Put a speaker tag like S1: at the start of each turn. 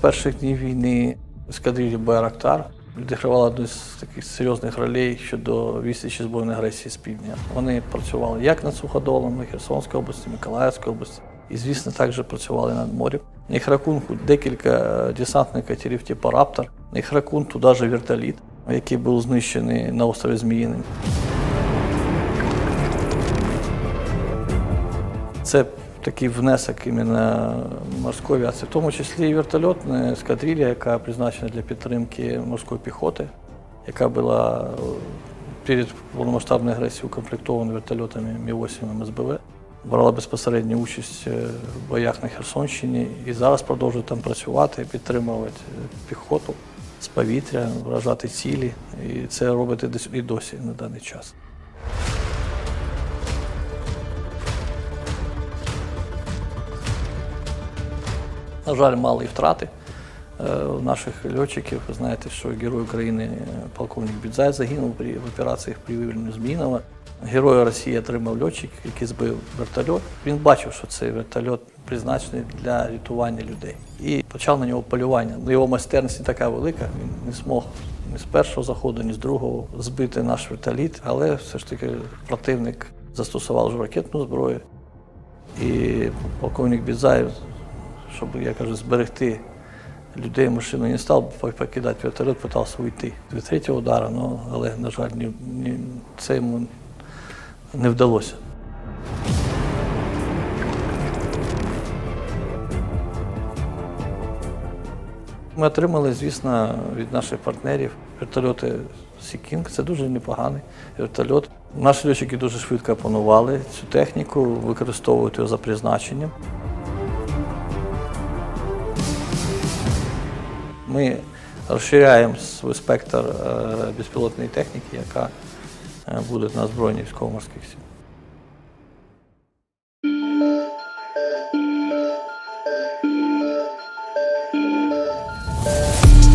S1: перших днів війни ескадрилля Байрактар відігравала одну з таких серйозних ролей щодо відсічі збройної агресії з півдня. Вони працювали як над суходолом, Херсонської області, Миколаївської області, і, звісно, також працювали над морем. На їх рахунку декілька десантних катерів типу Раптор, на їх рахунку навіть вертоліт, який був знищений на острові Зміїним. Це такий внесок іменно морської авіації, в тому числі і вертольотна ескадрилья, яка призначена для підтримки морської піхоти, яка була е, перед повномасштабною агресією укомплектована вертольотами Мі-8 МСБВ. Брала безпосередню участь е, в боях на Херсонщині і зараз продовжує там працювати, підтримувати е, піхоту з повітря, вражати цілі. І це робить і і досі на даний час. На жаль, мали втрати е, наших льотчиків. Ви знаєте, що герой України е, полковник Бідзай загинув при в операціях при вивільненні Зміїнова. Героя Росії отримав льотчик, який збив вертольот. Він бачив, що цей вертольот призначений для рятування людей. І почав на нього полювання. Ну, Його майстерність така велика, він не змог ні з першого заходу, ні з другого збити наш вертоліт, але все ж таки противник застосував вже ракетну зброю. І полковник Бідзаєв, щоб, я кажу, зберегти людей, машину не став покидати вертольот, питався уйти. Від третього удару, ну, але, на жаль, ні, ні, це йому не вдалося. Ми отримали, звісно, від наших партнерів вертольоти Сікінг. Це дуже непоганий вертольот. Наші льотчики дуже швидко опанували цю техніку, використовують його за призначенням. Ми розширяємо свій спектр е, безпілотної техніки, яка е, буде на озброєнні військово-морських сил.